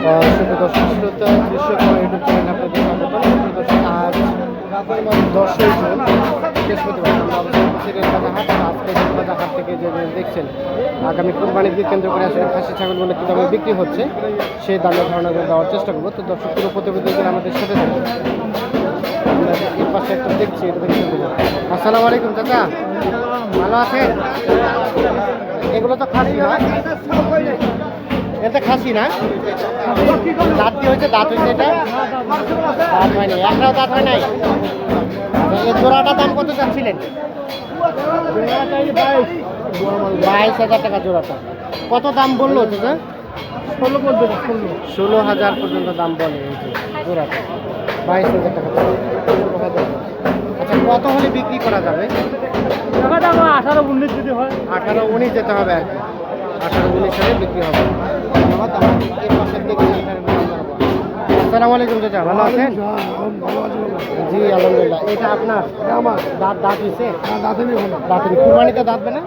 শুভ দর্শক, শ্রোতা দৃশ্য ইউটিউব চ্যানেল আপনাদের স্বাগত। আজ দশই জুন, বৃহস্পতিবার থেকে যে দেখছেন, আগামী কোরবানিকে কেন্দ্র করে আসলে খাসি ছাগলগুলো কী দামে বিক্রি হচ্ছে, সেই দামের ধারণা দেওয়ার চেষ্টা করব। তো দর্শক, পুরো প্রতিবেদন আমাদের সাথে থাকবে একটা দেখছি, এটা। আসসালামু আলাইকুম, চাচা। ভালো আছেন? এগুলো তো খাসি না এটা খাসি না। দাঁত কি হয়েছে দাঁত হয়েছে এটা। দাঁত হয়নি একটাও দাঁত হয় নাই। এই জোড়াটার দাম কত চাচ্ছিলেন? বাইশ হাজার টাকা জোড়াটা। কত দাম বলল চাচা ষোলো পর্যন্ত ষোলো। হাজার পর্যন্ত দাম বলে জোড়াটা। বাইশ হাজার টাকা আচ্ছা কত হলে বিক্রি করা যাবে? আঠারো উনিশ যদি হয়। আঠারো উনিশ যেতে হবে আর কি। আঠারো উনিশ সালে বিক্রি হবে। ধন্যবাদ। আসসালামু আলাইকুম চাচা ভালো আছেন? জি আলহামদুলিল্লাহ। এটা আপনার? আমার। দাঁত দাঁত হয়েছে দাঁতে নেই দাঁত কুরবানিতে দাঁতবে না।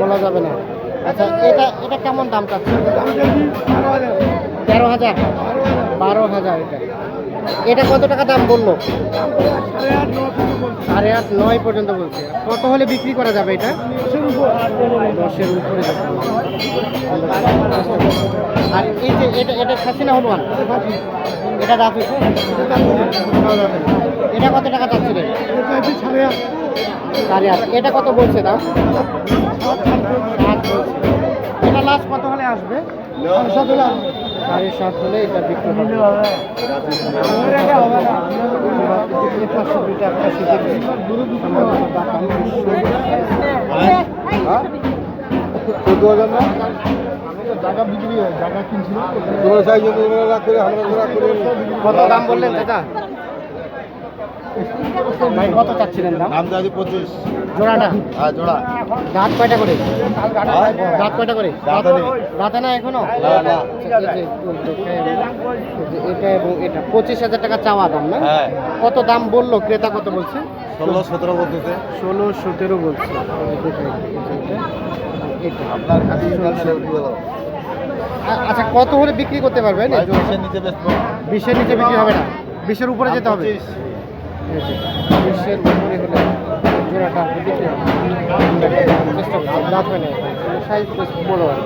বলা যাবে না। আচ্ছা এটা এটা কেমন দাম চাচ্ছে তেরো হাজার? বারো হাজার এটা। এটা কত টাকা দাম বলল? সাড়ে আট, নয় পর্যন্ত বলছে। কত হলে বিক্রি করা যাবে এটা? দশের উপরে আর এই যে এটা এটা খাসি না হনুমান? এটা হয়েছে এটা কত টাকা চাচ্ছিলেন সাড়ে আট। এটা কত বলছে দাম? এটা লাস্ট কত হলে আসবে। সাড়ে সাত হলে এটা বিক্রি হবে। চোদ্দ হাজার না জায়গা বিক্রি হয় জায়গা কিনছিল তোমরা চাই যে করে আমরা করে কত দাম বললেন দাদা? ভাই কত চাচ্ছিলেন দাম? দাম দাদি পঁচিশ। জোড়াটা? হ্যাঁ জোড়া। দাঁত কয়টা করে? হ্যাঁ? দাঁত কয়টা করে? দাঁতে। না এখনও? যে, এটা এবং এটা। পঁচিশ হাজার টাকা চাওয়া দাম না? হ্যাঁ। কত দাম বলল? ক্রেতা কত বলছে? ষোলো সতেরো বলতেছে। ষোলো সতেরো বলছে। আপনার আচ্ছা কত হলে বিক্রি করতে পারবেন? বিশের নিচে বিক্রি হবে না? বিশের উপরে যেতে হবে? যে, উপরে হলে জোড়াটা চেষ্টা করছি লাভ হয় না সাইজ বড় আর।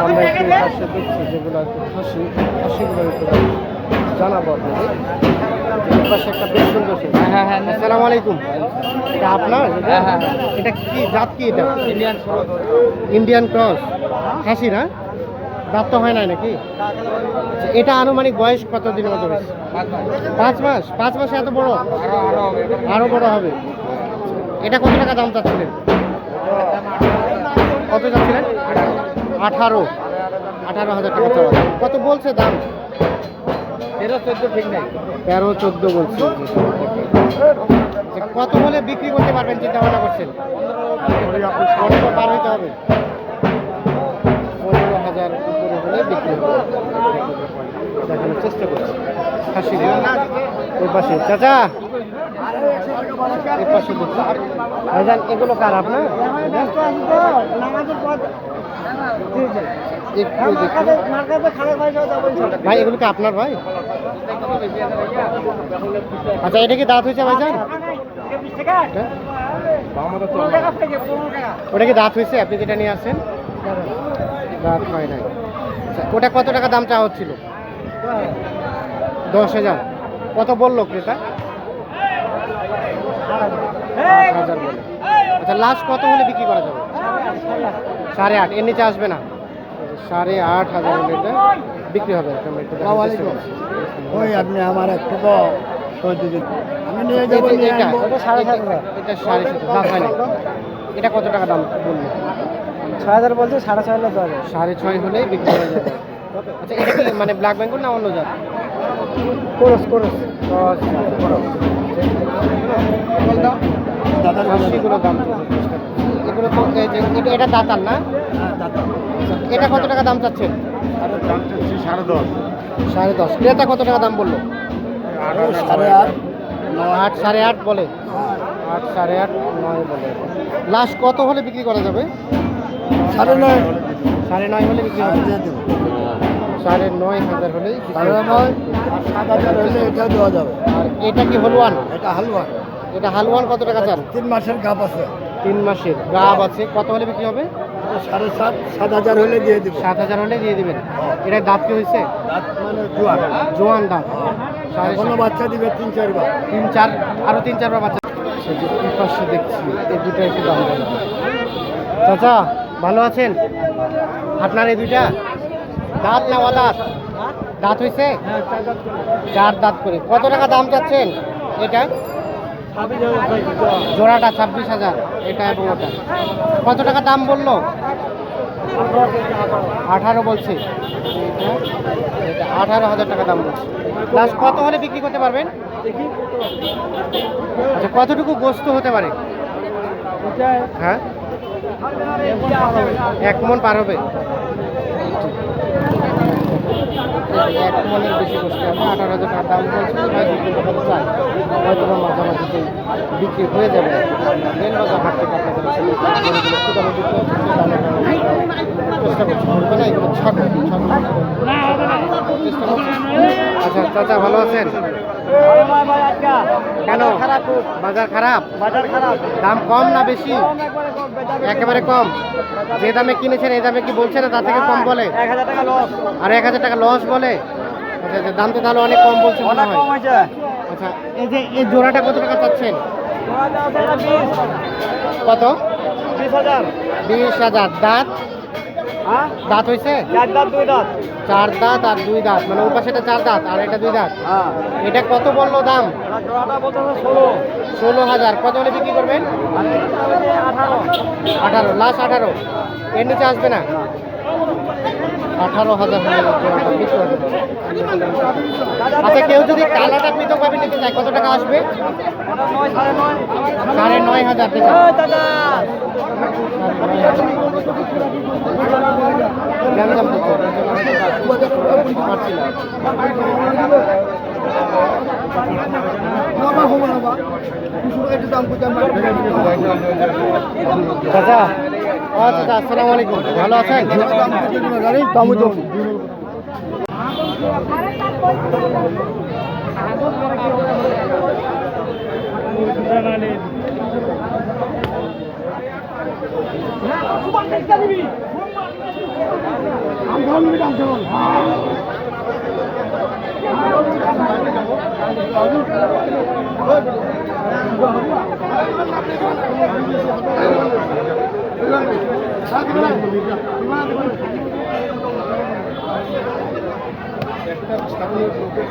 আমরা একটু পাশে দেখছি যেগুলো আর কি একটু জানাব আপনাদের। পাশে একটা বেশ সুন্দর হ্যাঁ হ্যাঁ হ্যাঁ। আসসালামু আলাইকুম। এটা আপনার? হ্যাঁ, হ্যাঁ, এটা কি জাত কি এটা? ইন্ডিয়ান ইন্ডিয়ান ক্রস খাসি না? দাঁত হয় নাই নাকি? আচ্ছা, এটা আনুমানিক বয়স কত দিনের মতো পাঁচ মাস? পাঁচ মাসে এত বড়? আরও বড় হবে। এটা কত টাকা দাম চাচ্ছিলেন? কত চাচ্ছিলেন? আঠারো। আঠারো হাজার টাকা চাওয়া কত বলছে দাম? তেরো চোদ্দ বলছে। কত হলে বিক্রি করতে পারবেন চিন্তা ভাবনা করছেন? পার হইতে হবে? হাজার উপরে হলে বিক্রি হবে। দেখানোর চেষ্টা করছি। খাসি ওই পাশে। চাচা! এই পাশে ভাইজান এগুলো কার আপনার? ভাই এগুলো কি আপনার ভাই? আচ্ছা এটা কি দাঁত হয়েছে ভাইজান? হ্যাঁ? ওটা কি দাঁত হয়েছে? আপনি যেটা নিয়ে আসছেন দাঁত হয় নাই। আচ্ছা, ওটা কত টাকা দাম চাওয়া হচ্ছিল? দশ হাজার। কত বলল ক্রেতা? আট হাজার বলে আচ্ছা লাস্ট কত হলে বিক্রি করা যাবে? সাড়ে আট। এর নিচে আসবে না। সাড়ে আট হাজার হলে এটা বিক্রি হবে। ওই আপনি আমার একটু আমি নিয়ে যাব এটা সাড়ে সাত এটা সাড়ে সাত না এটা কত টাকা দাম বলল? ছয় হাজার বলছে সাড়ে ছয় হাজার দেওয়া সাড়ে ছয় হলেই বিক্রি হয়ে যাবে। আচ্ছা এটা কি মানে ব্ল্যাক বেঙ্গল না অন্য জাত? কোরস কোরস। দাদার দাম। এগুলো তো এটা- এটা দাতার না? এটা কত টাকা দাম চাচ্ছেন? সাড়ে দশ। সাড়ে দশ। ক্রেতা কত টাকা দাম বলল? সাড়ে আট আট সাড়ে আট বলে। আট সাড়ে আট নয় বলে। লাস্ট কত হলে বিক্রি করা যাবে? সাড়ে নয়। সাড়ে নয় হলে বিক্রি হবে। দিয়ে দেবো। সাড়ে নয় হাজার হলেই সাড়ে নয় আর সাত হাজার হলে এটা দেওয়া যাবে। আর এটা কি হলুয়ান এটা হালুয়া এটা হালুয়ান কত টাকা চান? তিন মাসের গাপ আছে। তিন মাসের গাব আছে। কত হলে বিক্রি হবে? সাড়ে সাত সাত হাজার হলে দিয়ে দিব। সাত হাজার হলে দিয়ে দিবেন। এটা দাঁত কি হয়েছে? মানে জোয়ান। দাঁত। সাড়ে কোনো বাচ্চা দিবে তিন চারবার তিন চার আরও তিন চারবার বাচ্চা সে যে পাশে দেখছি। এই দুটো একটু দাম বলো চাচা ভালো আছেন? আপনার এই দুইটা? দাঁত না দাঁত দাঁত হয়েছে চার দাঁত করে। কত টাকা দাম চাচ্ছেন? এটা? জোড়াটা ছাব্বিশ হাজার। এটা এবং ওটা। কত টাকা দাম বলল? আঠারো বলছে। এটা এটা আঠারো হাজার টাকা দাম বলছে। লাস্ট কত হলে বিক্রি করতে পারবেন? আচ্ছা কতটুকু গোস্ত হতে পারে? হ্যাঁ? এক মন পার হবে। এক মনের বেশি গোস্ত হবে আঠারো হাজার টাকা দাম বলছে ভাই বিক্রি করতে চাই। হয়তো মাঝামাঝিতে বিক্রি হয়ে যাবে। মেন বাজার হাট থেকে আপনাদের সাথে গরুগুলো একটু দামে বিক্রি হচ্ছে, সেই দামে দামে চেষ্টা করছি বলবে না এগুলো ছোট ছোট চেষ্টা করছি আচ্ছা চাচা ভালো আছেন? কেন? বাজার খারাপ? বাজার খারাপ? দাম কম না বেশি? একেবারে কম। যে দামে কিনেছেন এই দামে কি বলছে না? তার থেকে কম বলে। আর এক হাজার টাকা লস বলে? আচ্ছা আচ্ছা দাম তো তাহলে অনেক কম বলছে মনে হয়। আচ্ছা এই যে এই জোড়াটা কত টাকা চাচ্ছেন? কত? বিশ হাজার। বিশ হাজার। দাঁত? দাঁত হয়েছে চার দাঁত দুই দাঁত। চার দাঁত আর দুই দাঁত মানে ওর পাশে এটা চার দাঁত আর এটা দুই দাঁত। হ্যাঁ। এটা কত বলল দাম? ষোলো। ষোলো হাজার। কত হলে বিক্রি করবেন? আঠারো। লাস্ট আঠারো। এর নিচে আসবে না? আঠারো হাজার। আচ্ছা কেউ যদি কালারটা পৃথকভাবে নিতে চায় কত টাকা আসবে? সাড়ে নয়। সাড়ে নয় হাজার টাকা। চাচা আচ্ছা আসসালামু আলাইকুম। ভালো আছেন? আচ্ছা, টমেটো আরে একটা স্থানীয় লোকের